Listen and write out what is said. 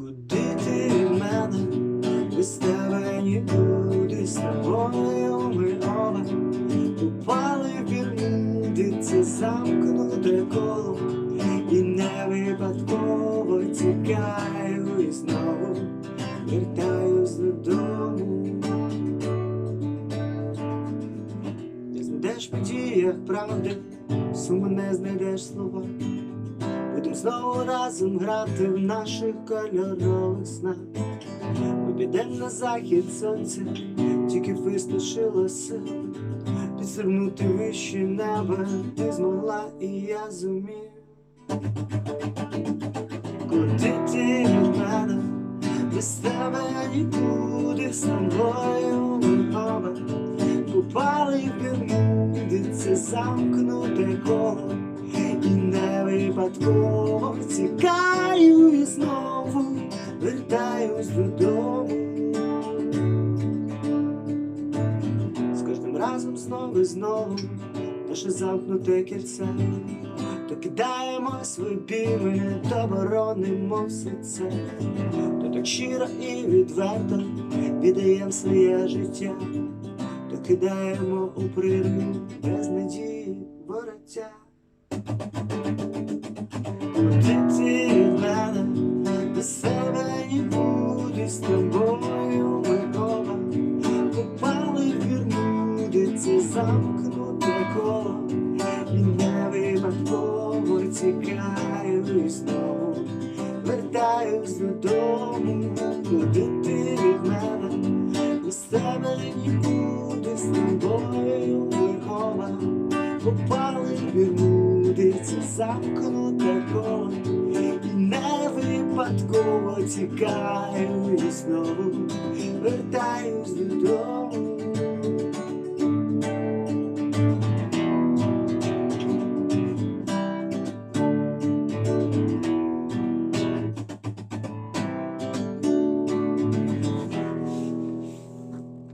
Куди ти мене? Без тебе нікуди з тобою ми оба Упали в замкнуте коло. І не випадково тікаю і знову вертаюсь додому. Не знайдеш подіях правди, суму не знайдеш слова Будем знову разом грати в наших кольорових снах. Ми підемо на захід сонця, тільки вистачило сил Підстрибнути вище неба, ти змогла і я зумів. Куди ти мене? Без тебе я нікуди з тобою ми Попали в де це замкнуте коло випадково тікаю і знову вертаюсь додому. З кожним разом знову і знову наше замкнуте кільце, то кидаємось в обійми, то боронимо все це, то так щиро і відверто віддаєм своє життя, то кидаємо у прірву Куди ти від мене, себе нікуди з тобою ми Попали в вірну, де це замкнуте коло. І не тікаю знову. Вертаюсь додому, куди ти від мене? Тебе нікуди з тобою ми Попали в серці замкнуте коло і не випадково тікаю і знову вертаюсь додому.